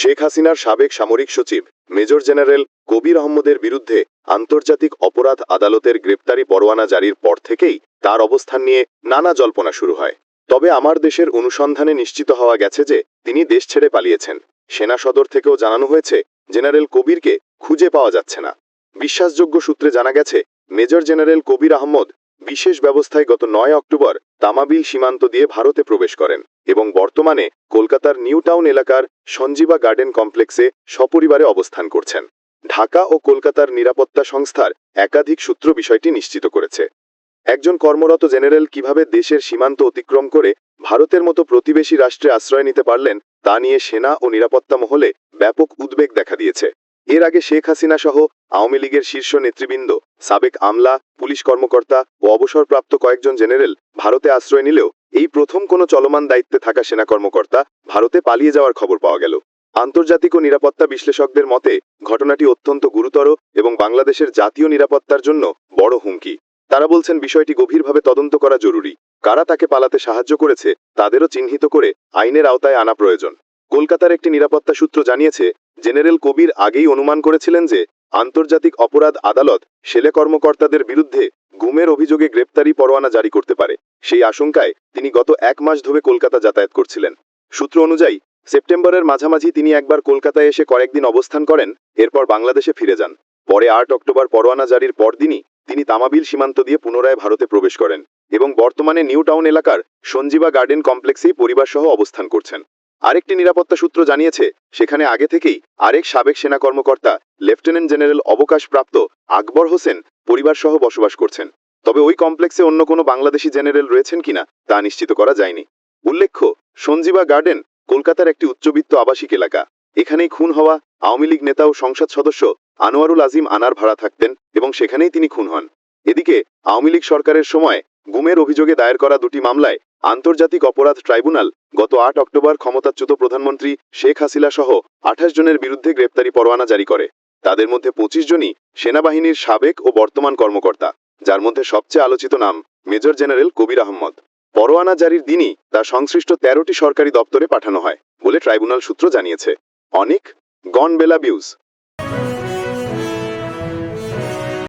শেখ হাসিনার সাবেক সামরিক সচিব, মেজর জেনারেল কবির আহমদের বিরুদ্ধে আন্তর্জাতিক অপরাধ আদালতের গ্রেপ্তারি পরোয়ানা জারির পর থেকেই তার অবস্থান নিয়ে নানা জল্পনা শুরু হয়। তবে আমার দেশের অনুসন্ধানে নিশ্চিত হওয়া গেছে যে, তিনি দেশ ছেড়ে পালিয়েছেন। সেনা সদর থেকেও জানানো হয়েছে, জেনারেল কবিরকে খুঁজে পাওয়া যাচ্ছে না। বিশ্বাসযোগ্য সূত্রে জানা গেছে, মেজর জেনারেল কবির আহমদ বিশেষ ব্যবস্থায় গত নয় অক্টোবর তামাবিল সীমান্ত দিয়ে ভারতে প্রবেশ করেন এবং বর্তমানে কলকাতার নিউ টাউন এলাকার সঞ্জীবা গার্ডেন কমপ্লেক্সে সপরিবারে অবস্থান করছেন। ঢাকা ও কলকাতার নিরাপত্তা সংস্থার একাধিক সূত্র বিষয়টি নিশ্চিত করেছে। একজন কর্মরত জেনারেল কীভাবে দেশের সীমান্ত অতিক্রম করে ভারতের মতো প্রতিবেশী রাষ্ট্রে আশ্রয় নিতে পারলেন তা নিয়ে সেনা ও নিরাপত্তা মহলে ব্যাপক উদ্বেগ দেখা দিয়েছে। এর আগে শেখ হাসিনা সহ আওয়ামী লীগের শীর্ষ নেতৃবৃন্দ, সাবেক আমলা, পুলিশ কর্মকর্তা ও অবসরপ্রাপ্ত কয়েকজন জেনারেল ভারতে আশ্রয় নিলেও এই প্রথম কোনো চলমান দায়িত্বে থাকা সেনা কর্মকর্তা ভারতে পালিয়ে যাওয়ার খবর পাওয়া গেল। আন্তর্জাতিক ও নিরাপত্তা বিশ্লেষকদের মতে, ঘটনাটি অত্যন্ত গুরুতর এবং বাংলাদেশের জাতীয় নিরাপত্তার জন্য বড় হুমকি। তারা বলছেন বিষয়টি গভীরভাবে তদন্ত করা জরুরি। কারা তাকে পালাতে সাহায্য করেছে, তাদেরও চিহ্নিত করে আইনের আওতায় আনা প্রয়োজন। কলকাতার একটি নিরাপত্তা সূত্র জানিয়েছে জেনারেল কবির আগেই অনুমান করেছিলেন যে, আন্তর্জাতিক অপরাধ আদালত সেলে কর্মকর্তাদের বিরুদ্ধে গুমের অভিযোগে গ্রেপ্তারি পরোয়ানা জারি করতে পারে। সেই আশঙ্কায় তিনি গত এক মাস ধরে কলকাতা যাতায়াত করছিলেন। সূত্র অনুযায়ী, সেপ্টেম্বরের মাঝামাঝি তিনি একবার কলকাতায় এসে কয়েকদিন অবস্থান করেন, এরপর বাংলাদেশে ফিরে যান। পরে আট অক্টোবর পরোয়ানা জারির পরদিনই তিনি তামাবিল সীমান্ত দিয়ে পুনরায় ভারতে প্রবেশ করেন এবং বর্তমানে নিউ টাউন এলাকার সঞ্জীবা গার্ডেন কমপ্লেক্সেই পরিবারসহ অবস্থান করছেন। আরেকটি নিরাপত্তা সূত্র জানিয়েছে, সেখানে আগে থেকেই আরেক সাবেক সেনা কর্মকর্তা, লেফটেন্যান্ট জেনারেল অবকাশপ্রাপ্ত আকবর হোসেন পরিবারসহ বসবাস করছেন। তবে ওই কমপ্লেক্সে অন্য কোনো বাংলাদেশি জেনারেল রয়েছেন কিনা তা নিশ্চিত করা যায়নি। উল্লেখ্য, সঞ্জীবা গার্ডেন কলকাতার একটি উচ্চবিত্ত আবাসিক এলাকা। এখানেই খুন হওয়া আওয়ামী লীগ নেতা ও সংসদ সদস্য আনোয়ারুল আজিম আনার ভাড়া থাকতেন এবং সেখানেই তিনি খুন হন। এদিকে আওয়ামী লীগ সরকারের সময় গুমের অভিযোগে দায়ের করা দুটি মামলায় আন্তর্জাতিক অপরাধ ট্রাইব্যুনাল গত আট অক্টোবর ক্ষমতাচ্যুত প্রধানমন্ত্রী শেখ হাসিনা সহ আঠাশ জনের বিরুদ্ধে গ্রেপ্তারি পরোয়ানা জারি করে। তাদের মধ্যে পঁচিশ জনই সেনাবাহিনীর সাবেক ও বর্তমান কর্মকর্তা, যার মধ্যে সবচেয়ে আলোচিত নাম মেজর জেনারেল কবির আহমদ পরোয়ানা জারির দিনই তা সংশ্লিষ্ট তেরোটি সরকারি দপ্তরে পাঠানো হয় বলে ট্রাইব্যুনাল সূত্র জানিয়েছে। অনেক গন বেলা বিউজ।